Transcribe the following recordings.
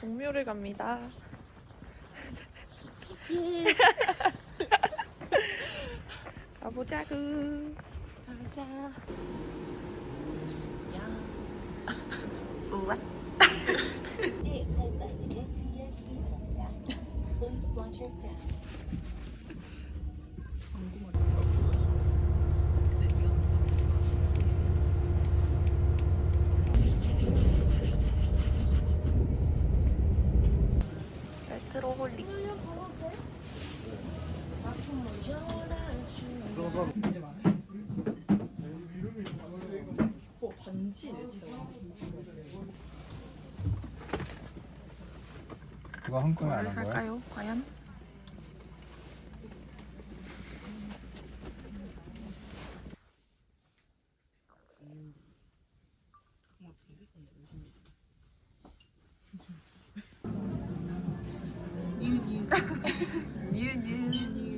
동묘를 갑니다. 가보자구. 가자. 우와. 네, 발바지에 주의하시기 바랍니다. Please watch your step. 레트로 홀릭. 그거 한 건에 안 뭐를 한 거야? 살까요? 과연? 뉴뉴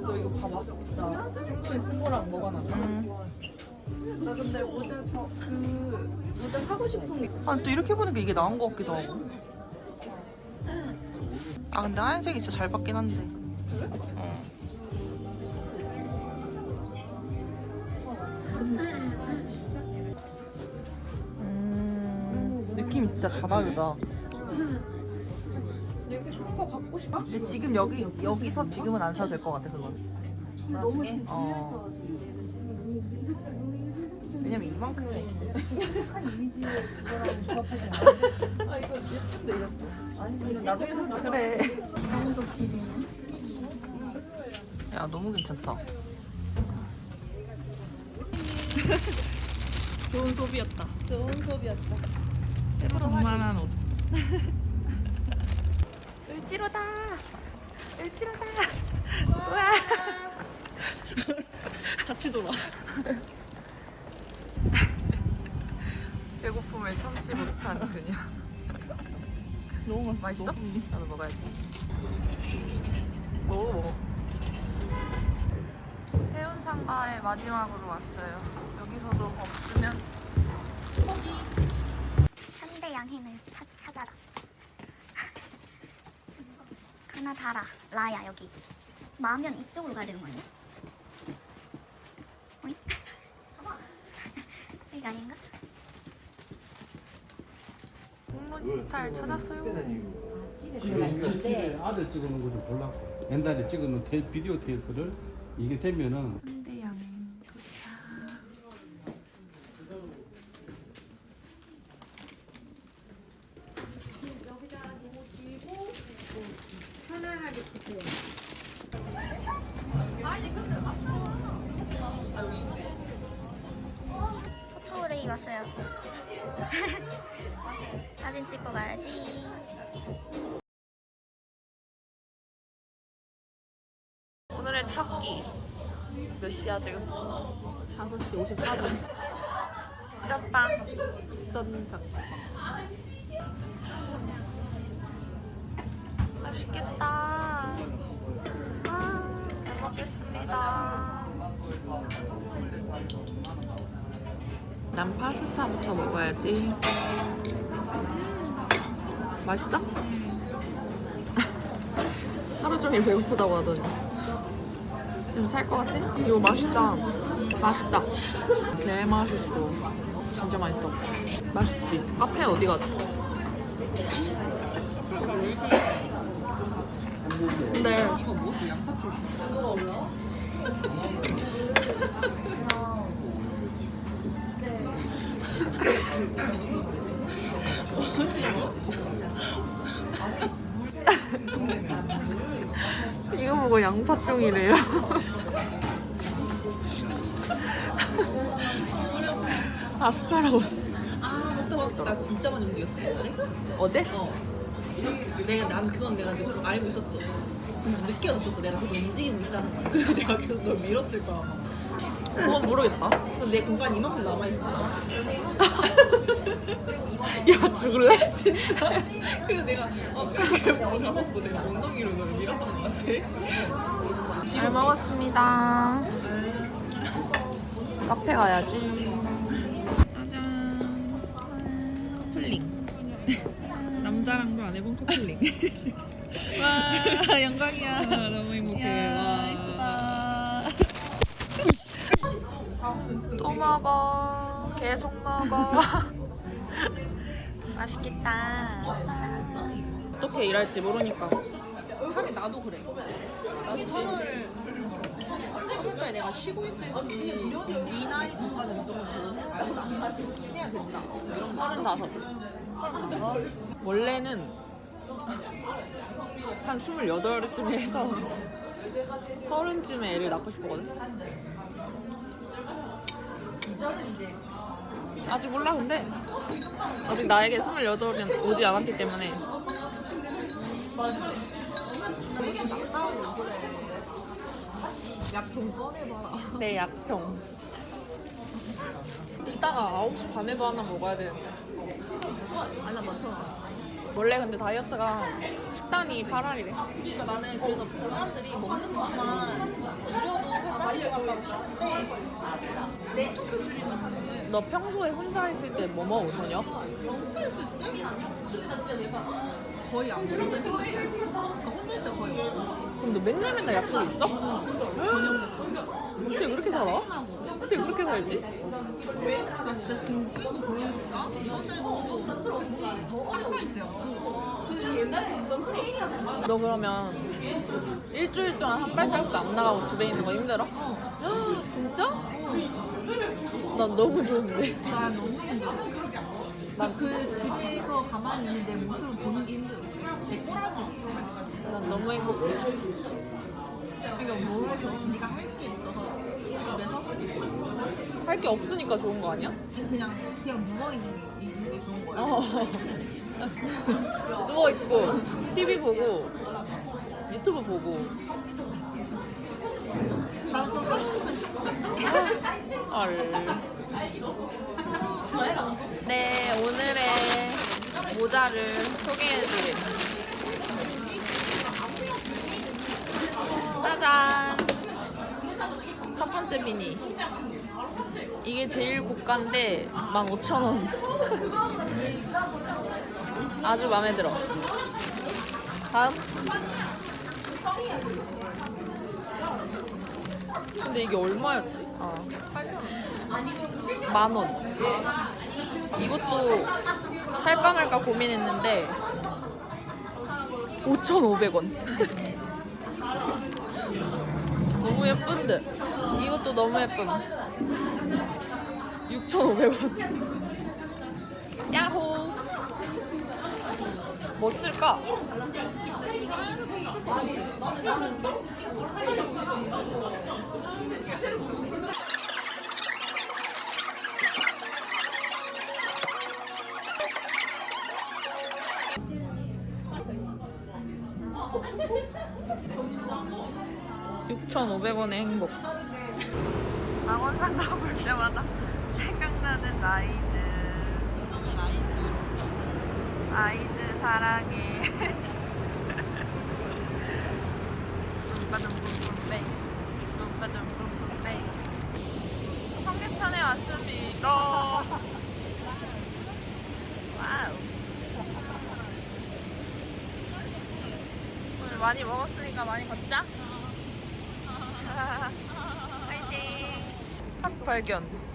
너 이거 봐봐. 나 쇼핑 쓴 거랑 뭐가 나? 나 근데 모자 저 그 모자 사고 싶은 게. 아 또 이렇게 보니까 이게 나은 것 같기도 하고. 아 근데 하얀색이 진짜 잘 받긴 한데. 어. 느낌이 진짜 다 다르다. 이렇게 큰 거 갖고 싶어? 근데 지금 여기 여기서 지금은 안 사도 될 것 같아 그건. 너무 어. 왜냐면 이만큼이나 있기 때문에. 아 이거 예쁜데 이것도. 아니 사. 그래. 야 너무 괜찮다. 좋은 소비였다. 좋은 소비였다. 정만한 옷. 을지로다. 을지로다. 우와. 같이 돌아. 배고픔을 참지 못한 그녀. 너무 맛있어? 나도 먹어야지. 먹어 먹어. 세운상가에 마지막으로 왔어요. 여기서도 없으면 현대 양행을 찾, 찾아라. 가나다라 라야 여기. 마면 이쪽으로 가야 되는 거 아니야? 어이? 여기 아닌가? 홍문탈 찾았어요. 지금 이거 TV에 아들 찍어놓은 거 좀 보려고 옛날에 찍어놓은 테, 비디오 테이프를 이게 되면은 현대 양행 도착. 왔어요. 사진 찍고 가야지. 오늘의 첫 끼. 몇 시야 지금? 5시 54분. 진짜 빵. 썬작. 맛있겠다. 아, 잘 먹겠습니다. 난 파스타부터 먹어야지. 맛있어? 하루 종일 배고프다고 하더니. 좀살것 같아? 이거 맛있다. 맛있다. 개 맛있어. 진짜 맛있다. 맛있지? 카페 어디 가지? 근데 이거 뭐지? 양파 쪽. 몰라? 이거 보고 양파종이래요. 아스파라거스. 아 맞다 맞다. 나 진짜 많이 움직였어. 어제? 어. 내가 난 그건 내가 알고 있었어. 근데 늦게 얻었어. 내가 계속 움직이고 있다는 걸. 그래서 내가 계속 널 밀었을 거야. 아마. 그건 모르겠다. 근데 내 공간 이만큼 남아 있어. 야 죽을래? 진짜. 그래서 내가 어 그렇게 보고 잡았어. 내가 엉덩이로 널 밀었던 것 같아. 잘 먹었습니다. 카페 가야지. 짜잔. 커플링. 남자랑도 안 해본 커플링. 와 영광이야. 너무 행복해. 와 이쁘다. 또 먹어. 계속 먹어. 맛있겠다. 어떻게 일할지 모르니까. 하긴 나도 그래. 나도 시험을 그러니까 내가 쉬고 있을 때이 나이 전까지 무조건 해야 된다. 서른다섯. 원래는 한 스물여덟쯤에 해서 서른쯤에 애를 낳고 싶거든. 아직 몰라 근데 아직 나에게 스물여덟은 오지 않았기 때문에 약좀 꺼내봐라. 내 약정. 이따가 9시 반에도 하나 먹어야 되는데. 원래 근데 다이어트가 식단이 8알이래. 그러니까 나는 그래서 사람들이 먹는 것만 너 평소에 혼자 있을 때 뭐 먹어 저녁? 혼자 있을 때 거의 안 먹어. 그러니까 혼자 있을 때 거의 없어. 그럼 너 맨날 맨날 약속 있어? 저녁 어떻게 그렇게 살아? 어떻게 그렇게 살지? 나 진짜 지금 피부 보여줄까? 이것들도 더 어려워 있어요. 그 옛날에 부담스러웠어. 너 그러면 일주일 동안 한 발자국도 안 나가고 집에 있는 거 힘들어? 헉, 진짜? 난 너무 좋은데. 난 너무. 난그 집에서 가만히 있는 내 모습을 보는 게 힘들어. 내 꼬라지. 난 너무 행복해. 그러니까 뭐라고 네가 할 게 있어서 집에서 할 게 없으니까 좋은 거 아니야? 그냥 그냥 누워 있는 게 있는 게 좋은 거야. 어. 누워 있고, TV 보고, 유튜브 보고. 나도. 헐. 네, 오늘의 모자를 소개해드릴. 짜잔! 첫 번째 비니. 이게 제일 고가인데 15,000원. 아주 마음에 들어. 다음. 근데 이게 얼마였지? 아. 만 원. 이것도 살까 말까 고민했는데 5,500원. 너무 예쁜 듯. 이것도 너무 예쁨. 6,500원. 야호. 뭐 쓸까? 육 6,500원의 행복. 망원상 가볼 때마다 생각나는 라이즈. 라이즈 사랑해. 베이스. 눈바둥 뿜뿜 베이스. 성계천에 왔습니다. 와우. 오늘 많이 먹었으니까 많이 걷자. 화이팅! 학 발견.